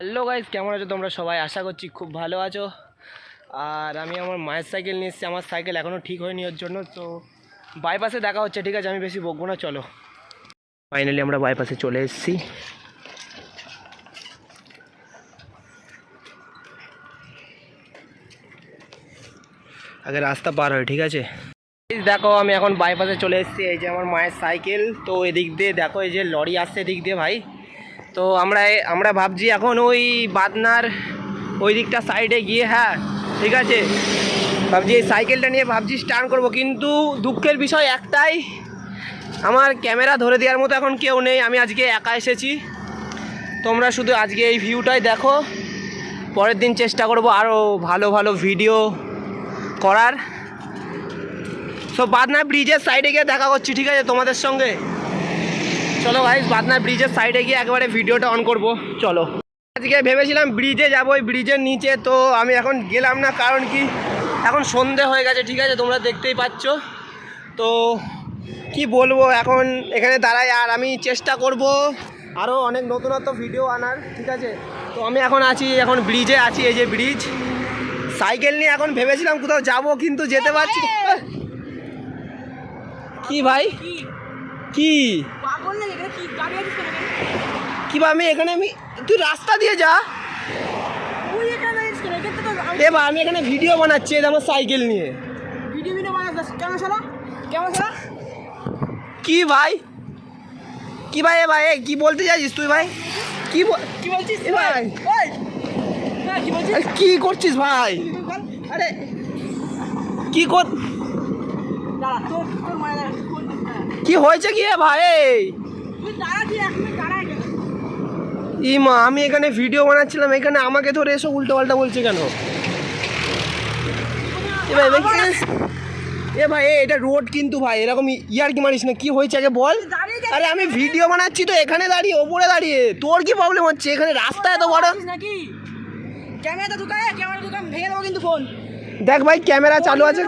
Hello guys কেমন আছো তোমরা সবাই? আশা করছি খুব ভালো আছো। আর আমি আমার মায়ের সাইকেল নিয়ে এসেছি। আমার সাইকেল এখনও ঠিক হয়নি ওর জন্য, তো বাইপাসে দেখা হচ্ছে, ঠিক আছে? আমি বেশি বকবো না, চলো। ফাইনালি আমরা বাইপাসে চলে এসেছি। আগে রাস্তা পার হয়, ঠিক আছে? দেখো, আমি এখন বাইপাসে চলে এসেছি। এই যে আমার মায়ের সাইকেল, তো এদিক দিয়ে দেখো, এই যে লরি আসছে এদিক দিয়ে, ভাই। তো আমরা আমরা ভাবছি এখন ওই বাদনার ওই দিকটা সাইডে গিয়ে হ্যাঁ ঠিক আছে? ভাবছি এই সাইকেলটা নিয়ে ভাবছি স্টার্ট করব। কিন্তু দুঃখের বিষয় একটাই, আমার ক্যামেরা ধরে দেওয়ার মতো এখন কেউ নেই। আমি আজকে একা এসেছি। তোমরা শুধু আজকে এই ভিউটাই দেখো। পরের দিন চেষ্টা করব আরও ভালো ভালো ভিডিও করার। সো বাদনা ব্রিজের সাইডে গিয়ে দেখা করছি, ঠিক আছে, তোমাদের সঙ্গে? চলো গাইজ বাদনা ব্রিজের সাইডে গিয়ে একবারে ভিডিওটা অন করব। চলো। আজকে ভেবেছিলাম ব্রিজে যাব, ওই ব্রিজের নিচে, তো আমি এখন গেলাম না, কারণ কি, এখন সন্ধে হয়ে গেছে, ঠিক আছে, তোমরা দেখতেই পাচ্ছ। তো কি বলব, এখন এখানে দাঁড়াই, আর আমি চেষ্টা করব আরও অনেক নতুনত্ব ভিডিও আনার, ঠিক আছে? তো আমি এখন আছি, এখন ব্রিজে আছি, এই যে ব্রিজ সাইকেল নিয়ে এখন ভেবেছিলাম কোথাও যাব, কিন্তু যেতে পারছি। কি ভাই? কি? কি কেন আমি এখানে আমি তুই রাস্তা দিয়ে যা। কেন? আমি এখানে ভিডিও বানাচ্ছি আমার সাইকেল নিয়ে। ভিডিও ভিডিও বানাচ্ছিস? কেমন শালা? কেমন শালা? কি ভাই? কি ভাই ভাই কি বলতে চাইছিস তুই ভাই? কি কি বলছিস ভাই? কি করছিস ভাই? আরে! কি কর। কি হয়েছে কি ভাই? এই? তুই দাঁড়া তুই এক মিনিট দাঁড়া এখানে। ই মা আমি এখানে ভিডিও বানাচ্ছিলাম এখানে আমাকে ধরে এসব উল্টো পাল্টা বলছে কেন? এ ভাই ভাই এ ভাই এটা রোড কিন্তু ভাই এরকম ইয়ার কি মারিস না কি হয়েছে আগে বল? আরে আমি ভিডিও বানাচ্ছি তো এখানে দাঁড়িয়ে ওপরে দাঁড়িয়ে তোর কি প্রবলেম হচ্ছে? এখানে রাস্তা এত বড় নাকি? ক্যামেরা দোকানে ক্যামেরা দোকান ভেঙে দেবো কিন্তু ফোন দেখ ভাই ক্যামেরা চালু আছে।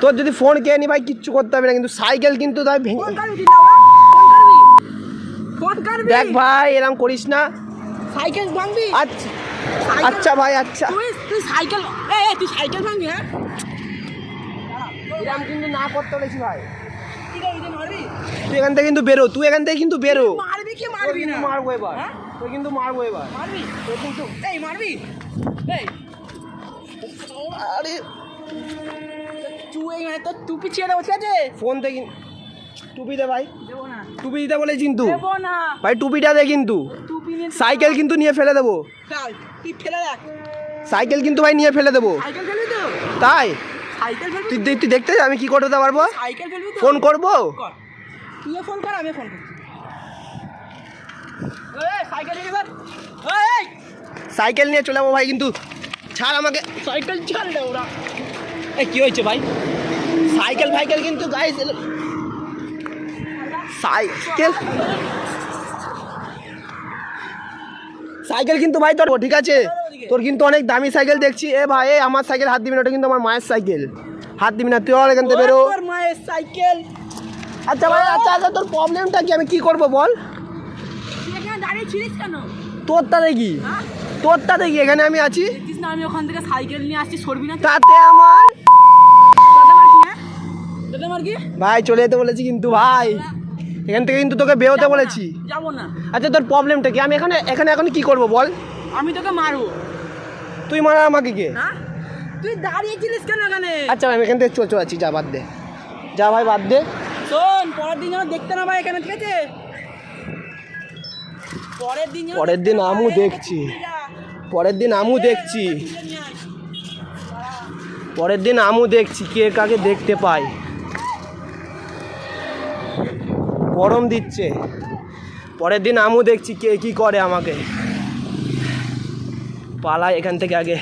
তোর যদি ফোন কে নি ভাই কিচ্ছু করতে হবে না কিন্তু সাইকেল কিন্তু তাই ভেঙে ফোন করবি তুই না ফোন করবি ফোন করবি দেখ ভাই এরকম করিস না। সাইকেল ভাঙবি? আচ্ছা আচ্ছা ভাই আচ্ছা। তুই তুই সাইকেল এই তুই সাইকেল ভাঙবি হ্যাঁ? এরকম কিন্তু না করতে বলেছি ভাই। ঠিক আছে তুই মারবি? তুই এখান থেকে কিন্তু বেরো তুই এখান থেকে কিন্তু বেরো। মারবি কি মারবি না? মারবো এবার হ্যাঁ? তুই কিন্তু মারবো এবার। মারবি? তোর কিন্তু এই মারবি? এই। আরে। তুই এই মানে তোর টুপি ছিঁড়ে ঠিক আছে? ফোন থেকে টুপি দে ভাই টুপি দিতে বলে কিন্তু ভাই টুপিটা দে কিন্তু। সাইকেল কিন্তু নিয়ে ফেলে দেবো। সাইকেল কিন্তু ভাই নিয়ে ফেলে দেবো। তাই? তুই তুই- দেখতে আমি কি করতে পারব? ফোন করব? ফোন কর আমি ফোন সাইকেল নিয়ে চলে যাব ভাই কিন্তু। ছাড় আমাকে। সাইকেল ছাড় ওরা। এ কি হয়েছে ভাই? সাইকেল ফাইকেল কিন্তু গাইস সাইকেল। সাইকেল কিন্তু ভাই তোর ঠিক আছে? তোর কিন্তু অনেক দামি সাইকেল দেখছি। এ ভাই এ আমার সাইকেল হাত দিবি না ওটা কিন্তু আমার মায়ের সাইকেল। হাত দিবি না তুই আর এখান থেকে বেরো। মায়ের সাইকেল। আচ্ছা ভাই আচ্ছা আচ্ছা তোর প্রবলেমটা কি? আমি কি করব বল? দেখি। হ্যাঁ? তোরটা দেখি এখানে আমি আছি। আমি ওখান থেকে সাইকেল নিয়ে আসছি সরবি না তাতে আমার কি হ্যাঁ? কি? ভাই চলে যেতে বলেছি কিন্তু ভাই। এখান থেকে কিন্তু তোকে বেরোতে বলেছি। যাব না। আচ্ছা তোর প্রবলেমটা কি? আমি এখানে এখানে এখন কি করব বল? আমি তোকে মারবো। তুই মারা আমাকে কে? তুই দাঁড়িয়েছিলিস কেন এখানে? আচ্ছা আমি এখান থেকে চল চল আছি যা বাদ দে। যা ভাই বাদ দে। শোন পরের দিন যেন দেখতে না পাই এখানে ঠিক আছে? পরের দিন পরের দিন আমু দেখছি। পরের দিন আমু দেখছি। পরের দিন আমু দেখছি কে কাকে দেখতে পাই গরম দিচ্ছে। পরের দিন আমু দেখছি কে কি করে আমাকে। পালাই এখান থেকে আগে।